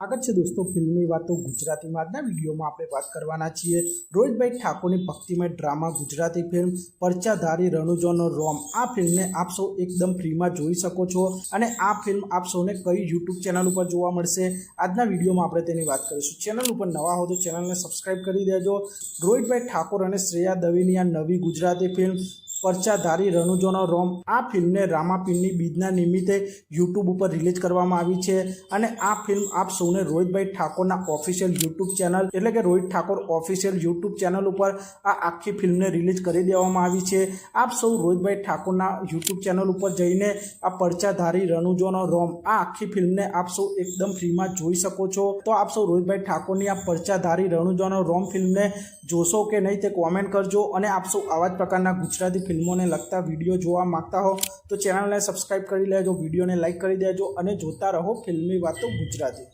આગળ છે દોસ્તો ફિલ્મની વાતો ગુજરાતીમાં. આજના વિડીયોમાં આપણે વાત કરવાના છીએ રોહિતભાઈ ઠાકોરની ભક્તિમય ડ્રામા, ગુજરાતી ફિલ્મ પરચાધારી રણુજોનો રોમ. આ ફિલ્મને આપ સૌ એકદમ ફ્રીમાં જોઈ શકો છો અને આ ફિલ્મ આપ સૌને કઈ યુટ્યુબ ચેનલ ઉપર જોવા મળશે આજના વિડીયોમાં આપણે તેની વાત કરીશું. ચેનલ ઉપર નવા હો તો ચેનલને સબસ્ક્રાઈબ કરી દેજો. રોહિતભાઈ ઠાકોર અને શ્રેયા દવેની આ નવી ગુજરાતી ફિલ્મ પરચાધારી રણુજોનો રોમ. આ ફિલ્મને રામાપીરની બીજના નિમિત્તે યુટ્યુબ ઉપર રિલીઝ કરવામાં આવી છે અને આ ફિલ્મ આપ સૌને રોહિતભાઈ ઠાકોરના ઓફિશિયલ યુટ્યુબ ચેનલ એટલે કે Rohit Thakor official YouTube channel ઉપર આ આખી ફિલ્મને રિલીઝ કરી દેવામાં આવી છે. આપ સૌ રોહિતભાઈ ઠાકોરના યુટ્યુબ ચેનલ ઉપર જઈને આ પરચાધારી રણુજોનો રોમ, આ આખી ફિલ્મને આપ સૌ એકદમ ફ્રીમાં જોઈ શકો છો. તો આપ સૌ રોહિતભાઈ ઠાકોરની આ પરચાધારી રણુજોનો રોમ ફિલ્મને જોશો કે નહીં તે કોમેન્ટ કરજો અને આપ સૌ આવા જ પ્રકારના ગુજરાતી ફિલ્મોને લગતા વીડિયો જોવા માગતા હો તો ચેનલને સબસ્ક્રાઇબ કરી લેજો, વિડીયોને લાઇક કરી દેજો અને જોતા રહો ફિલ્મી વાતો ગુજરાતી.